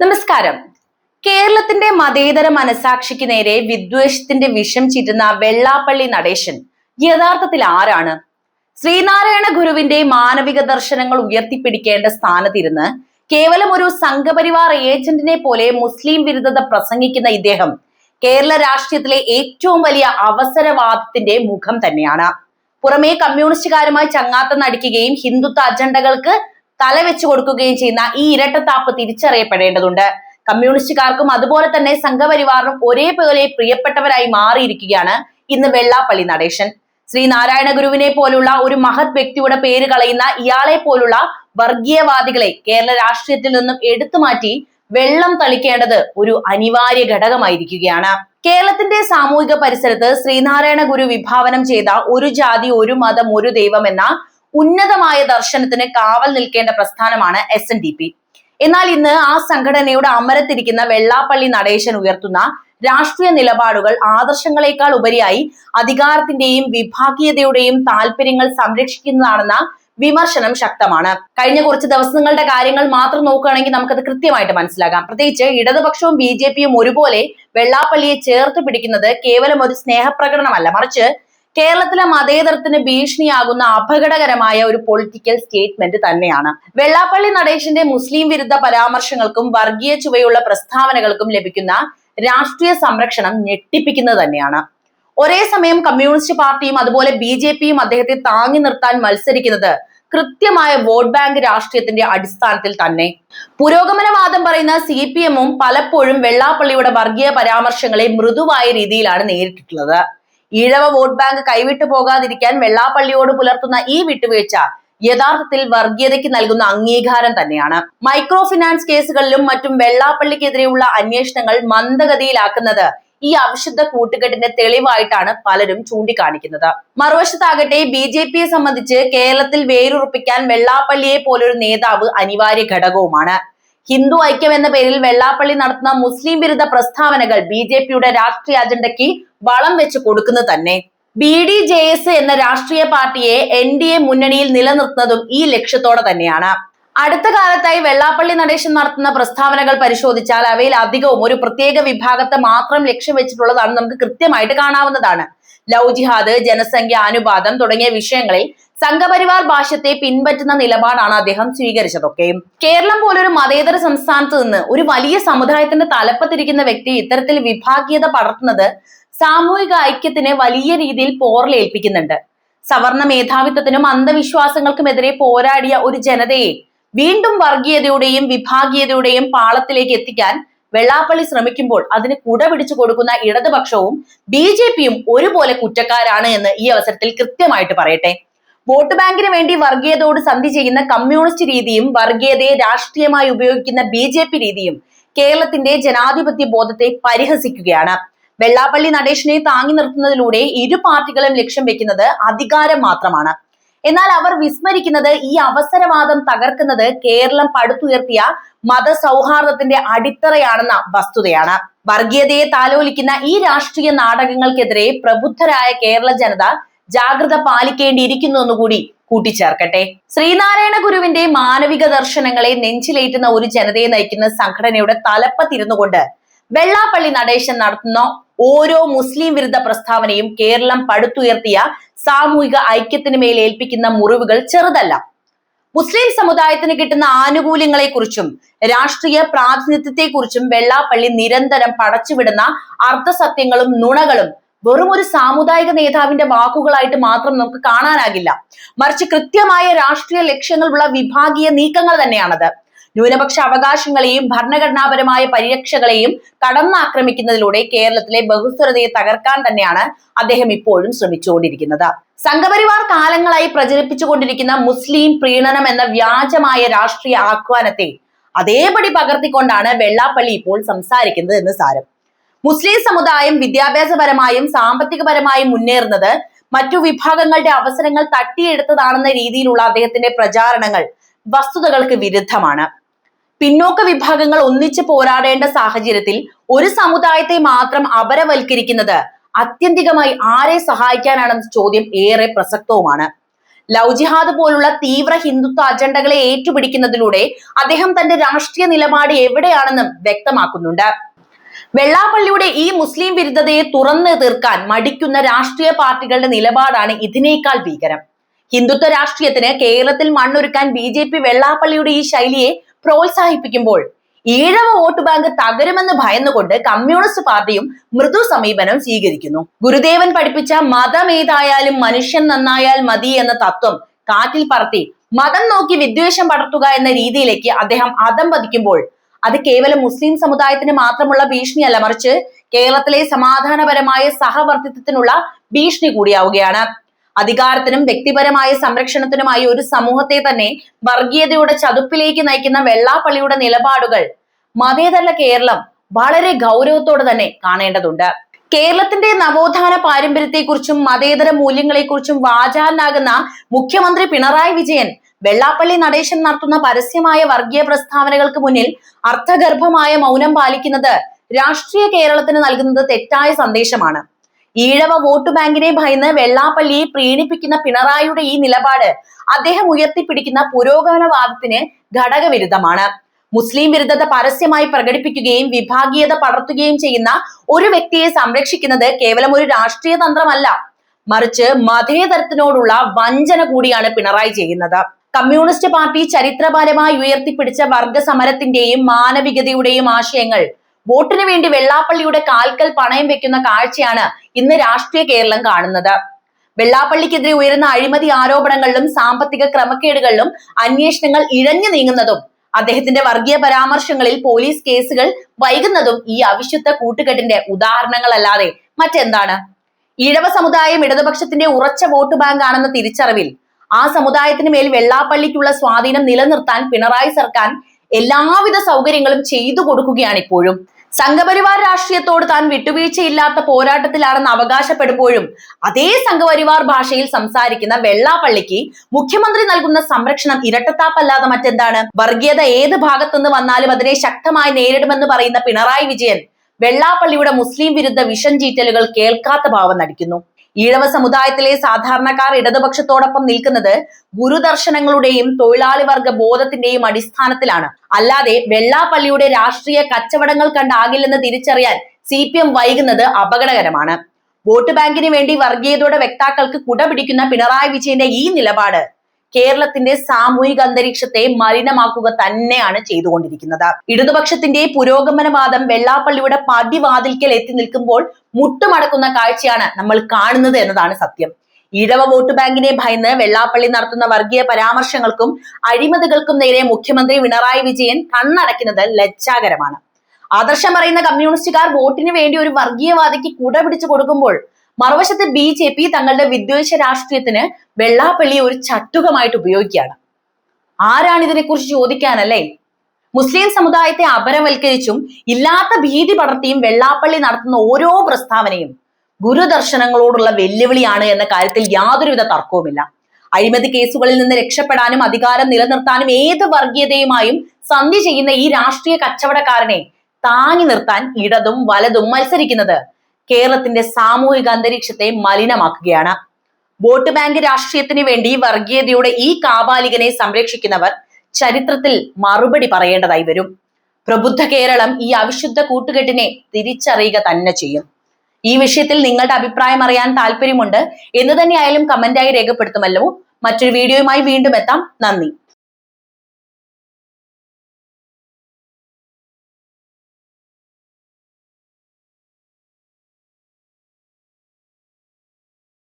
നമസ്കാരം. കേരളത്തിന്റെ മതേതര മനസാക്ഷിക്ക് നേരെ വിദ്വേഷത്തിന്റെ വിഷം ചീറ്റുന്ന വെള്ളാപ്പള്ളി നടേശൻ യഥാർത്ഥത്തിൽ ആരാണ്? ശ്രീനാരായണ ഗുരുവിന്റെ മാനവിക ദർശനങ്ങൾ ഉയർത്തിപ്പിടിക്കേണ്ട സ്ഥാനത്തിരുന്ന് കേവലം ഒരു സംഘപരിവാർ ഏജന്റിനെ പോലെ മുസ്ലിം വിരുദ്ധത പ്രസംഗിക്കുന്ന ഇദ്ദേഹം കേരള രാഷ്ട്രീയത്തിലെ ഏറ്റവും വലിയ അവസരവാദത്തിന്റെ മുഖം തന്നെയാണ്. പുറമേ കമ്മ്യൂണിസ്റ്റുകാരുമായി ചങ്ങാത്തം നടിക്കുകയും ഹിന്ദുത്വ അജണ്ടകൾക്ക് തലവെച്ചു കൊടുക്കുകയും ചെയ്യുന്ന ഈ ഇരട്ടത്താപ്പ് തിരിച്ചറിയപ്പെടേണ്ടതുണ്ട്. കമ്മ്യൂണിസ്റ്റുകാർക്കും അതുപോലെ തന്നെ സംഘപരിവാറിനും ഒരേപോലെ പ്രിയപ്പെട്ടവരായി മാറിയിരിക്കുകയാണ് ഇന്ന് വെള്ളാപ്പള്ളി നടേശൻ. ശ്രീ നാരായണ ഗുരുവിനെ പോലുള്ള ഒരു മഹത് വ്യക്തിയുടെ പേര് കളയുന്ന ഇയാളെ പോലുള്ള വർഗീയവാദികളെ കേരള രാഷ്ട്രീയത്തിൽ നിന്നും എടുത്തു മാറ്റി വെള്ളം തളിക്കേണ്ടത് ഒരു അനിവാര്യ ഘടകമായിരിക്കുകയാണ്. കേരളത്തിന്റെ സാമൂഹിക പരിസരത്ത് ശ്രീനാരായണ ഗുരു വിഭാവനം ചെയ്ത ഒരു ജാതി ഒരു മതം ഒരു ദൈവം എന്ന ഉന്നതമായ ദർശനത്തിന് കാവൽ നിൽക്കേണ്ട പ്രസ്ഥാനമാണ് എസ് എൻ ഡി പി എന്നാൽ ഇന്ന് ആ സംഘടനയുടെ അമരത്തിരിക്കുന്ന വെള്ളാപ്പള്ളി നടേശൻ ഉയർത്തുന്ന രാഷ്ട്രീയ നിലപാടുകൾ ആദർശങ്ങളെക്കാൾ ഉപരിയായി അധികാരത്തിന്റെയും വിഭാഗീയതയുടെയും താല്പര്യങ്ങൾ സംരക്ഷിക്കുന്നതാണെന്ന വിമർശനം ശക്തമാണ്. കഴിഞ്ഞ കുറച്ച് ദിവസങ്ങളുടെ കാര്യങ്ങൾ മാത്രം നോക്കുകയാണെങ്കിൽ നമുക്കത് കൃത്യമായിട്ട് മനസ്സിലാകാം. പ്രത്യേകിച്ച് ഇടതുപക്ഷവും ബി ജെ പിയും ഒരുപോലെ വെള്ളാപ്പള്ളിയെ ചേർത്ത് പിടിക്കുന്നത് കേവലം ഒരു സ്നേഹപ്രകടനമല്ല. മറിച്ച് കേരളത്തിലെ മതേതരത്തിന് ഭീഷണിയാകുന്ന അപകടകരമായ ഒരു പൊളിറ്റിക്കൽ സ്റ്റേറ്റ്മെന്റ് തന്നെയാണ്. വെള്ളാപ്പള്ളി നടേശന്റെ മുസ്ലിം വിരുദ്ധ പരാമർശങ്ങൾക്കും വർഗീയ ചുവയുള്ള പ്രസ്താവനകൾക്കും ലഭിക്കുന്ന രാഷ്ട്രീയ സംരക്ഷണം ഞെട്ടിപ്പിക്കുന്നത് തന്നെയാണ്. ഒരേ സമയം കമ്മ്യൂണിസ്റ്റ് പാർട്ടിയും അതുപോലെ ബി ജെ പിയും അദ്ദേഹത്തെ താങ്ങി നിർത്താൻ മത്സരിക്കുന്നത് കൃത്യമായ വോട്ട് ബാങ്ക് രാഷ്ട്രീയത്തിന്റെ അടിസ്ഥാനത്തിൽ തന്നെ. പുരോഗമനവാദം പറയുന്ന സി പി എമ്മും പലപ്പോഴും വെള്ളാപ്പള്ളിയുടെ വർഗീയ പരാമർശങ്ങളെ മൃദുവായ രീതിയിലാണ് നേരിട്ടിട്ടുള്ളത്. ഈഴവ വോട്ട് ബാങ്ക് കൈവിട്ടു പോകാതിരിക്കാൻ വെള്ളാപ്പള്ളിയോട് പുലർത്തുന്ന ഈ വിട്ടുവീഴ്ച യഥാർത്ഥത്തിൽ വർഗീയതയ്ക്ക് നൽകുന്ന അംഗീകാരം തന്നെയാണ്. മൈക്രോ ഫിനാൻസ് കേസുകളിലും മറ്റും വെള്ളാപ്പള്ളിക്കെതിരെയുള്ള അന്വേഷണങ്ങൾ മന്ദഗതിയിലാക്കുന്നത് ഈ അവിശുദ്ധ കൂട്ടുകെട്ടിന്റെ തെളിവായിട്ടാണ് പലരും ചൂണ്ടിക്കാണിക്കുന്നത്. മറുവശത്താകട്ടെ ബി ജെ പിയെ സംബന്ധിച്ച് കേരളത്തിൽ വേരുറപ്പിക്കാൻ വെള്ളാപ്പള്ളിയെ പോലൊരു നേതാവ് അനിവാര്യ ഘടകവുമാണ്. ഹിന്ദു ഐക്യം എന്ന പേരിൽ വെള്ളാപ്പള്ളി നടത്തുന്ന മുസ്ലിം വിരുദ്ധ പ്രസ്താവനകൾ ബി ജെ പിയുടെ രാഷ്ട്രീയ അജണ്ടയ്ക്ക് വളം വെച്ച് കൊടുക്കുന്നത് തന്നെ. ബി ഡി ജെ എസ് എന്ന രാഷ്ട്രീയ പാർട്ടിയെ എൻ ഡി എ മുന്നണിയിൽ നിലനിർത്തുന്നതും ഈ ലക്ഷ്യത്തോടെ തന്നെയാണ്. അടുത്ത കാലത്തായി വെള്ളാപ്പള്ളി നടേശൻ നടത്തുന്ന പ്രസ്താവനകൾ പരിശോധിച്ചാൽ അവയിൽ അധികവും ഒരു പ്രത്യേക വിഭാഗത്തെ മാത്രം ലക്ഷ്യം വെച്ചിട്ടുള്ളതാണ് നമുക്ക് കൃത്യമായിട്ട് കാണാവുന്നതാണ്. ലൗജിഹാദ് ജിഹാദ് ജനസംഖ്യ അനുപാതം തുടങ്ങിയ വിഷയങ്ങളിൽ സംഘപരിവാർ ഭാഷ്യത്തെ പിൻപറ്റുന്ന നിലപാടാണ് അദ്ദേഹം സ്വീകരിച്ചതൊക്കെ. കേരളം പോലൊരു മതേതര സംസ്ഥാനത്ത് നിന്ന് ഒരു വലിയ സമുദായത്തിന്റെ തലപ്പത്തിരിക്കുന്ന വ്യക്തി ഇത്തരത്തിൽ വിഭാഗീയത പടർത്തുന്നത് സാമൂഹിക ഐക്യത്തിന് വലിയ രീതിയിൽ പോറലേൽപ്പിക്കുന്നുണ്ട്. സവർണ മേധാവിത്വത്തിനും അന്ധവിശ്വാസങ്ങൾക്കുമെതിരെ പോരാടിയ ഒരു ജനതയെ വീണ്ടും വർഗീയതയുടെയും വിഭാഗീയതയുടെയും പാളത്തിലേക്ക് എത്തിക്കാൻ വെള്ളാപ്പള്ളി ശ്രമിക്കുമ്പോൾ അതിന് കുട പിടിച്ചു കൊടുക്കുന്ന ഇടതുപക്ഷവും ബി ഒരുപോലെ കുറ്റക്കാരാണ് എന്ന് ഈ അവസരത്തിൽ കൃത്യമായിട്ട് പറയട്ടെ. വോട്ട് ബാങ്കിന് വേണ്ടി വർഗീയതയോട് സന്ധി ചെയ്യുന്ന കമ്മ്യൂണിസ്റ്റ് രീതിയും വർഗീയതയെ രാഷ്ട്രീയമായി ഉപയോഗിക്കുന്ന ബി ജെ പി രീതിയും കേരളത്തിന്റെ ജനാധിപത്യ ബോധത്തെ പരിഹസിക്കുകയാണ്. വെള്ളാപ്പള്ളി നടേശനെ താങ്ങി നിർത്തുന്നതിലൂടെ ഇരു പാർട്ടികളും ലക്ഷ്യം വെക്കുന്നത് അധികാരം മാത്രമാണ്. എന്നാൽ അവർ വിസ്മരിക്കുന്നത് ഈ അവസരവാദം തകർക്കുന്നത് കേരളം പടുത്തുയർത്തിയ മതസൗഹാർദ്ദത്തിന്റെ അടിത്തറയാണെന്ന വസ്തുതയാണ്. വർഗീയതയെ താലോലിക്കുന്ന ഈ രാഷ്ട്രീയ നാടകങ്ങൾക്കെതിരെ പ്രബുദ്ധരായ കേരള ജനത ജാഗ്രത പാലിക്കേണ്ടിയിരിക്കുന്നു എന്നുകൂടി കൂട്ടിച്ചേർക്കട്ടെ. ശ്രീനാരായണ ഗുരുവിന്റെ മാനവിക ദർശനങ്ങളെ നെഞ്ചിലേറ്റുന്ന ഒരു ജനതയെ നയിക്കുന്ന സംഘടനയുടെ തലപ്പത്തിരുന്നുകൊണ്ട് വെള്ളാപ്പള്ളി നടേശൻ നടത്തുന്ന ഓരോ മുസ്ലിം വിരുദ്ധ പ്രസ്താവനയും കേരളം പടുത്തുയർത്തിയ സാമൂഹിക ഐക്യത്തിന് മേൽ ഏൽപ്പിക്കുന്ന മുറിവുകൾ ചെറുതല്ല. മുസ്ലിം സമുദായത്തിന് കിട്ടുന്ന ആനുകൂല്യങ്ങളെക്കുറിച്ചും രാഷ്ട്രീയ പ്രാതിനിധ്യത്തെക്കുറിച്ചും വെള്ളാപ്പള്ളി നിരന്തരം പടച്ചുവിടുന്ന അർത്ഥസത്യങ്ങളും നുണകളും വെറും ഒരു സാമുദായിക നേതാവിന്റെ വാക്കുകളായിട്ട് മാത്രം നമുക്ക് കാണാനാകില്ല. മറിച്ച് കൃത്യമായ രാഷ്ട്രീയ ലക്ഷ്യങ്ങളുള്ള വിഭാഗീയ നീക്കങ്ങൾ തന്നെയാണത്. ന്യൂനപക്ഷ അവകാശങ്ങളെയും ഭരണഘടനാപരമായ പരിരക്ഷകളെയും കടന്നാക്രമിക്കുന്നതിലൂടെ കേരളത്തിലെ ബഹുസ്വരതയെ തകർക്കാൻ തന്നെയാണ് അദ്ദേഹം ഇപ്പോഴും ശ്രമിച്ചുകൊണ്ടിരിക്കുന്നത്. സംഘപരിവാർ കാലങ്ങളായി പ്രചരിപ്പിച്ചുകൊണ്ടിരിക്കുന്ന മുസ്ലിം പ്രീണനം എന്ന വ്യാജമായ രാഷ്ട്രീയ ആഹ്വാനത്തെ അതേപടി പകർത്തിക്കൊണ്ടാണ് വെള്ളാപ്പള്ളി ഇപ്പോൾ സംസാരിക്കുന്നത് എന്ന് സാരം. മുസ്ലിം സമുദായം വിദ്യാഭ്യാസപരമായും സാമ്പത്തികപരമായും മുന്നേറുന്നത് മറ്റു വിഭാഗങ്ങളുടെ അവസരങ്ങൾ തട്ടിയെടുത്തതാണെന്ന രീതിയിലുള്ള അദ്ദേഹത്തിന്റെ പ്രചാരണങ്ങൾ വസ്തുതകൾക്ക് വിരുദ്ധമാണ്. പിന്നോക്ക വിഭാഗങ്ങൾ ഒന്നിച്ച് പോരാടേണ്ട സാഹചര്യത്തിൽ ഒരു സമുദായത്തെ മാത്രം അപരവൽക്കരിക്കുന്നത് അത്യന്തികമായി ആരെ സഹായിക്കാനാണെന്ന ചോദ്യം ഏറെ പ്രസക്തവുമാണ്. ലവ് ജിഹാദ് പോലുള്ള തീവ്ര ഹിന്ദുത്വ അജണ്ടകളെ ഏറ്റുപിടിക്കുന്നതിലൂടെ അദ്ദേഹം തന്റെ രാഷ്ട്രീയ നിലപാട് എവിടെയാണെന്നും വ്യക്തമാക്കുന്നുണ്ട്. വെള്ളാപ്പള്ളിയുടെ ഈ മുസ്ലിം വിരുദ്ധതയെ തുറന്നു തീർക്കാൻ മടിക്കുന്ന രാഷ്ട്രീയ പാർട്ടികളുടെ നിലപാടാണ് ഇതിനേക്കാൾ ഭീകരം. ഹിന്ദുത്വ രാഷ്ട്രീയത്തിന് കേരളത്തിൽ മണ്ണൊരുക്കാൻ ബി ജെ പി വെള്ളാപ്പള്ളിയുടെ ഈ ശൈലിയെ പ്രോത്സാഹിപ്പിക്കുമ്പോൾ ഈഴവ വോട്ട് ബാങ്ക് തകരുമെന്ന് ഭയന്നുകൊണ്ട് കമ്മ്യൂണിസ്റ്റ് പാർട്ടിയും മൃദു സമീപനം സ്വീകരിക്കുന്നു. ഗുരുദേവൻ പഠിപ്പിച്ച മതം ഏതായാലും മനുഷ്യൻ നന്നായാൽ മതി എന്ന തത്വം കാറ്റിൽ പറത്തി മതം നോക്കി വിദ്വേഷം പടർത്തുക എന്ന രീതിയിലേക്ക് അദ്ദേഹം അതം പതിക്കുമ്പോൾ അത് കേവലം മുസ്ലിം സമുദായത്തിന് മാത്രമുള്ള ഭീഷണിയല്ല മറിച്ച് കേരളത്തിലെ സമാധാനപരമായ സഹവർത്തിത്വത്തിനുള്ള ഭീഷണി കൂടിയാവുകയാണ്. അധികാരത്തിനും വ്യക്തിപരമായ സംരക്ഷണത്തിനുമായി ഒരു സമൂഹത്തെ തന്നെ വർഗീയതയുടെ ചതുപ്പിലേക്ക് നയിക്കുന്ന വെള്ളാപ്പള്ളിയുടെ നിലപാടുകൾ മതേതര കേരളം വളരെ ഗൗരവത്തോടെ തന്നെ കാണേണ്ടതുണ്ട്. കേരളത്തിന്റെ നവോത്ഥാന പാരമ്പര്യത്തെക്കുറിച്ചും മതേതര മൂല്യങ്ങളെക്കുറിച്ചും വാചാലനാകുന്ന മുഖ്യമന്ത്രി പിണറായി വിജയൻ വെള്ളാപ്പള്ളി നടേശൻ നടത്തുന്ന പരസ്യമായ വർഗീയ പ്രസ്താവനകൾക്ക് മുന്നിൽ അർത്ഥഗർഭമായ മൗനം പാലിക്കുന്നത് രാഷ്ട്രീയ കേരളത്തിന് നൽകുന്നത് തെറ്റായ സന്ദേശമാണ്. ഈഴവ വോട്ട് ബാങ്കിനെ ഭയന്ന് വെള്ളാപ്പള്ളിയെ പ്രീണിപ്പിക്കുന്ന പിണറായിയുടെ ഈ നിലപാട് അദ്ദേഹം ഉയർത്തിപ്പിടിക്കുന്ന പുരോഗമനവാദത്തിന് ഘടകവിരുദ്ധമാണ്. മുസ്ലിം വിരുദ്ധത പരസ്യമായി പ്രകടിപ്പിക്കുകയും വിഭാഗീയത പടർത്തുകയും ചെയ്യുന്ന ഒരു വ്യക്തിയെ സംരക്ഷിക്കുന്നത് കേവലം ഒരു രാഷ്ട്രീയ തന്ത്രമല്ല. മറിച്ച് മതേതരത്തിനോടുള്ള വഞ്ചന കൂടിയാണ് പിണറായി ചെയ്യുന്നത്. കമ്മ്യൂണിസ്റ്റ് പാർട്ടി ചരിത്രപരമായി ഉയർത്തിപ്പിടിച്ച വർഗ സമരത്തിന്റെയും മാനവികതയുടെയും ആശയങ്ങൾ. വോട്ടിനു വേണ്ടി വെള്ളാപ്പള്ളിയുടെ കാൽക്കൽ പണയം വെക്കുന്ന കാഴ്ചയാണ് ഇന്ന് രാഷ്ട്രീയ കേരളം കാണുന്നത്. വെള്ളാപ്പള്ളിക്കെതിരെ ഉയരുന്ന അഴിമതി ആരോപണങ്ങളിലും സാമ്പത്തിക ക്രമക്കേടുകളിലും അന്വേഷണങ്ങൾ ഇഴഞ്ഞു നീങ്ങുന്നതും അദ്ദേഹത്തിന്റെ വർഗീയ പരാമർശങ്ങളിൽ പോലീസ് കേസുകൾ വൈകുന്നതും ഈ അവിശുദ്ധ കൂട്ടുകെട്ടിന്റെ ഉദാഹരണങ്ങളല്ലാതെ മറ്റെന്താണ്? ഈഴവ സമുദായം ഇടതുപക്ഷത്തിന്റെ ഉറച്ച വോട്ട് ബാങ്ക് ആണെന്ന തിരിച്ചറിവിൽ ആ സമുദായത്തിന് മേൽ വെള്ളാപ്പള്ളിക്കുള്ള സ്വാധീനം നിലനിർത്താൻ പിണറായി സർക്കാർ എല്ലാവിധ സൗകര്യങ്ങളും ചെയ്തു കൊടുക്കുകയാണ് ഇപ്പോഴും. സംഘപരിവാർ രാഷ്ട്രീയത്തോട് താൻ വിട്ടുവീഴ്ചയില്ലാത്ത പോരാട്ടത്തിലാണെന്ന് അവകാശപ്പെടുമ്പോഴും അതേ സംഘപരിവാർ ഭാഷയിൽ സംസാരിക്കുന്ന വെള്ളാപ്പള്ളിക്ക് മുഖ്യമന്ത്രി നൽകുന്ന സംരക്ഷണം ഇരട്ടത്താപ്പല്ലാതെ മറ്റെന്താണ്? വർഗീയത ഏത് ഭാഗത്തുനിന്ന് വന്നാലും അതിനെ ശക്തമായി നേരിടുമെന്ന് പറയുന്ന പിണറായി വിജയൻ വെള്ളാപ്പള്ളിയുടെ മുസ്ലിം വിരുദ്ധ വിഷം ചീറ്റലുകൾ കേൾക്കാത്ത ഭാവം നടിക്കുന്നു. ഈഴവ സമുദായത്തിലെ സാധാരണക്കാർ ഇടതുപക്ഷത്തോടൊപ്പം നിൽക്കുന്നത് ഗുരുദർശനങ്ങളുടെയും തൊഴിലാളി വർഗ ബോധത്തിന്റെയും അടിസ്ഥാനത്തിലാണ്. അല്ലാതെ വെള്ളാപ്പള്ളിയുടെ രാഷ്ട്രീയ കച്ചവടങ്ങൾ കണ്ടാകില്ലെന്ന് തിരിച്ചറിയാൻ സി പി എം വൈകുന്നത് അപകടകരമാണ്. വോട്ട് ബാങ്കിന് വേണ്ടി വർഗീയതയുടെ വ്യക്താക്കൾക്ക് കുടപിടിക്കുന്ന പിണറായി വിജയന്റെ ഈ നിലപാട് കേരളത്തിന്റെ സാമൂഹിക അന്തരീക്ഷത്തെ മലിനമാക്കുക തന്നെയാണ് ചെയ്തുകൊണ്ടിരിക്കുന്നത്. ഇടതുപക്ഷത്തിന്റെ പുരോഗമനവാദം വെള്ളാപ്പള്ളിയുടെ പടിവാതിൽക്കൽ എത്തി നിൽക്കുമ്പോൾ മുട്ടുമടക്കുന്ന കാഴ്ചയാണ് നമ്മൾ കാണുന്നത് എന്നതാണ് സത്യം. ഈഴവ വോട്ട് ബാങ്കിനെ ഭയന്ന് വെള്ളാപ്പള്ളി നടത്തുന്ന വർഗീയ പരാമർശങ്ങൾക്കും അഴിമതികൾക്കും നേരെ മുഖ്യമന്ത്രി പിണറായി വിജയൻ കണ്ണടയ്ക്കുന്നത് ലജ്ജാകരമാണ്. ആദർശം പറയുന്ന കമ്മ്യൂണിസ്റ്റുകാർ വോട്ടിന് വേണ്ടി ഒരു വർഗീയവാദിക്ക് കുട പിടിച്ചു കൊടുക്കുമ്പോൾ മറുവശത്ത് ബി ജെ പി തങ്ങളുടെ വിദ്വേഷ രാഷ്ട്രീയത്തിന് വെള്ളാപ്പള്ളി ഒരു ചട്ടുകമായിട്ട് ഉപയോഗിക്കുകയാണ്. ആരാണ് ഇതിനെക്കുറിച്ച് ചോദിക്കാനല്ലേ? മുസ്ലിം സമുദായത്തെ അപരവൽക്കരിച്ചും ഇല്ലാത്ത ഭീതി പടർത്തിയും വെള്ളാപ്പള്ളി നടത്തുന്ന ഓരോ പ്രസ്താവനയും ഗുരുദർശനങ്ങളോടുള്ള വെല്ലുവിളിയാണ് എന്ന കാര്യത്തിൽ യാതൊരുവിധ തർക്കവുമില്ല. അഴിമതി കേസുകളിൽ നിന്ന് രക്ഷപ്പെടാനും അധികാരം നിലനിർത്താനും ഏത് വർഗീയതയുമായും സന്ധി ചെയ്യുന്ന ഈ രാഷ്ട്രീയ കച്ചവടക്കാരനെ താങ്ങി നിർത്താൻ ഇടതും വലതും മത്സരിക്കുന്നത് കേരളത്തിന്റെ സാമൂഹിക അന്തരീക്ഷത്തെ മലിനമാക്കുകയാണ്. വോട്ട് ബാങ്ക് രാഷ്ട്രീയത്തിന് വേണ്ടി വർഗീയതയുടെ ഈ കാപാലികനെ സംരക്ഷിക്കുന്നവർ ചരിത്രത്തിൽ മറുപടി പറയേണ്ടതായി വരും. പ്രബുദ്ധ കേരളം ഈ അവിശുദ്ധ കൂട്ടുകെട്ടിനെ തിരിച്ചറിയുക തന്നെ ചെയ്യും. ഈ വിഷയത്തിൽ നിങ്ങളുടെ അഭിപ്രായം അറിയാൻ താല്പര്യമുണ്ട് എന്ന് തന്നെയായാലും കമന്റായി രേഖപ്പെടുത്തുമല്ലോ. മറ്റൊരു വീഡിയോയുമായി വീണ്ടും എത്താം. നന്ദി.